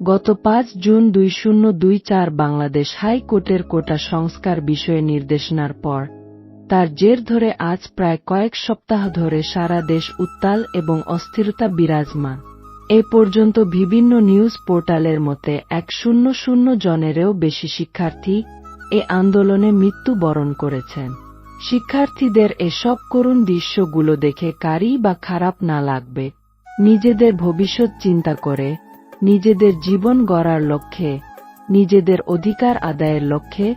গত পাঁচ জুন দুই শূন্য দুই চার বাংলাদেশ হাইকোর্টের কোটা সংস্কার বিষয়ে নির্দেশনার পর, তার জের ধরে আজ প্রায় কয়েক সপ্তাহ ধরে সারা দেশ উত্তাল এবং অস্থিরতা বিরাজমান। এ পর্যন্ত বিভিন্ন নিউজ পোর্টালের মতে এক শূন্য শূন্য জনেরও বেশি শিক্ষার্থী এ আন্দোলনে মৃত্যুবরণ করেছেন। শিক্ষার্থীদের এসব করুণ দৃশ্যগুলো দেখে কারই বা খারাপ না লাগবে। নিজেদের ভবিষ্যৎ চিন্তা করে নিজেদের জীবন গড়ার লক্ষ্যে, নিজেদের অধিকার আদায়ের লক্ষ্যে,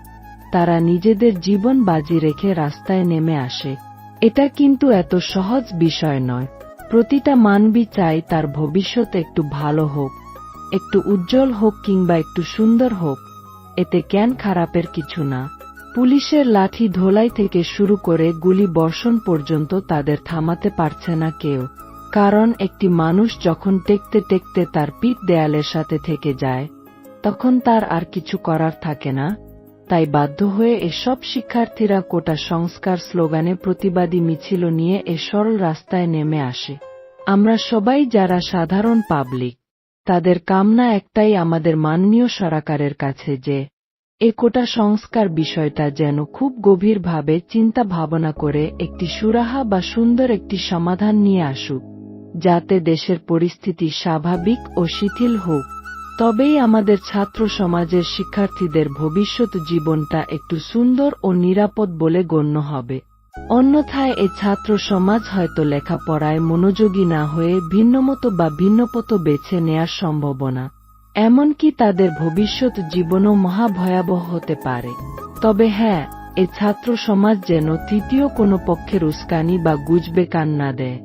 তারা নিজেদের জীবন বাজি রেখে রাস্তায় নেমে আসে। এটা কিন্তু এত সহজ বিষয় নয়। প্রতিটা মানবী চাই তার ভবিষ্যৎ একটু ভালো হোক, একটু উজ্জ্বল হোক কিংবা একটু সুন্দর হোক। এতে জ্ঞান খারাপের কিছু না। পুলিশের লাঠি ধোলাই থেকে শুরু করে গুলি বর্ষণ পর্যন্ত তাদের থামাতে পারছে না কেউ। কারণ একটি মানুষ যখন টেকতে টেকতে তার পিঠ দেয়ালের সাথে থেকে যায়, তখন তার আর কিছু করার থাকে না। তাই বাধ্য হয়ে এসব শিক্ষার্থীরা কোটা সংস্কার স্লোগানে প্রতিবাদী মিছিল নিয়ে এ সরল রাস্তায় নেমে আসে। আমরা সবাই যারা সাধারণ পাবলিক, তাদের কামনা একটাই আমাদের মাননীয় সরকারের কাছে যে, এ কোটা সংস্কার বিষয়টা যেন খুব গভীরভাবে চিন্তা ভাবনা করে একটি সুরাহা বা সুন্দর একটি সমাধান নিয়ে আসুক। যাতে দেশের পরিস্থিতি স্বাভাবিক ও শিথিল হোক, তবেই আমাদের ছাত্র সমাজের শিক্ষার্থীদের ভবিষ্যৎ জীবনটা একটু সুন্দর ও নিরাপদ বলে গণ্য হবে। অন্যথায় এ ছাত্র সমাজ হয়তো লেখাপড়ায় মনোযোগী না হয়ে ভিন্নমত বা ভিন্নপত বেছে নেয়ার সম্ভাবনা। এমনকি তাদের ভবিষ্যৎ জীবনও মহাভয়াবহ হতে পারে। তবে হ্যাঁ এ ছাত্র সমাজ যেন তৃতীয় কোনো পক্ষের উস্কানি বা গুজবে কান না দেয়।